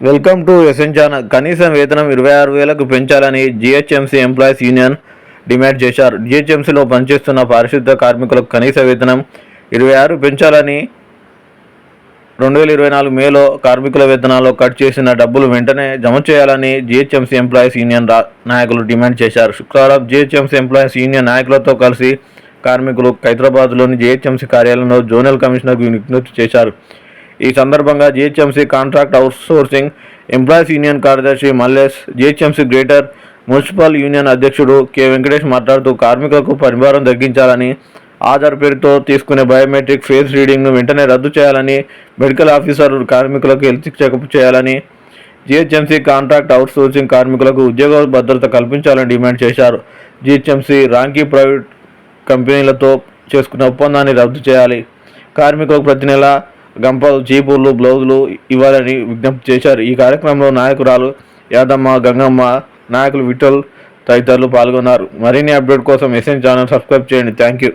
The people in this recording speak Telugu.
వెల్కమ్ టు ఎస్ఎన్ కనీసం వేతనం ఇరవై ఆరు వేలకు పెంచాలని జిహెచ్ఎంసీ ఎంప్లాయీస్ యూనియన్ డిమాండ్ చేశారు. జిహెచ్ఎంసీలో పనిచేస్తున్న పారిశుద్ధ కార్మికులకు కనీస వేతనం ఇరవై ఆరు పెంచాలని రెండు వేల ఇరవై నాలుగు మేలో కార్మికుల వేతనాల్లో కట్ చేసిన డబ్బులు వెంటనే జమ చేయాలని జిహెచ్ఎంసీ ఎంప్లాయీస్ యూనియన్ నాయకులు డిమాండ్ చేశారు. శుక్రవారం జిహెచ్ఎంసీ ఎంప్లాయీస్ యూనియన్ నాయకులతో కలిసి కార్మికులు హైదరాబాద్లోని జిహెచ్ఎంసీ కార్యాలయంలో జోనల్ కమిషనర్కు విజ్ఞప్తి చేశారు. ఈ సందర్భంగా GHMC contract outsourcing employees union కార్యదర్శి Mallesh GHMC greater municipal union అధ్యక్షుడు కె. వెంకటేష్ మాట్లాడుతూ కార్మికులకు పరిభారం తగ్గించాలని ఆధార్ పేరుతో తీసుకునే బయోమెట్రిక్ ఫేస్ రీడింగ్ను వెంటనే రద్దు చేయాలని మెడికల్ ఆఫీసర్ కార్మికులకు హెల్త్ చెకప్ చేయాలని జిహెచ్ఎంసీ కాంట్రాక్ట్ అవుట్సోర్సింగ్ కార్మికులకు ఉద్యోగ భద్రత కల్పించాలని డిమాండ్ చేశారు. జిహెచ్ఎంసీ రాంకీ ప్రైవేట్ కంపెనీలతో చేసుకున్న ఒప్పందాన్ని రద్దు చేయాలి. కార్మికులకు ప్రతి నెల గంపలు చీపుర్లు బ్లౌజులు ఇవ్వాలని విజ్ఞప్తి చేశారు. ఈ కార్యక్రమంలో నాయకురాలు యాదమ్మ గంగమ్మ నాయకులు విఠల్ తదితరులు పాల్గొన్నారు. మరిన్ని అప్డేట్ కోసం ఎస్ఎన్ ఛానల్ సబ్స్క్రైబ్ చేయండి. Thank you.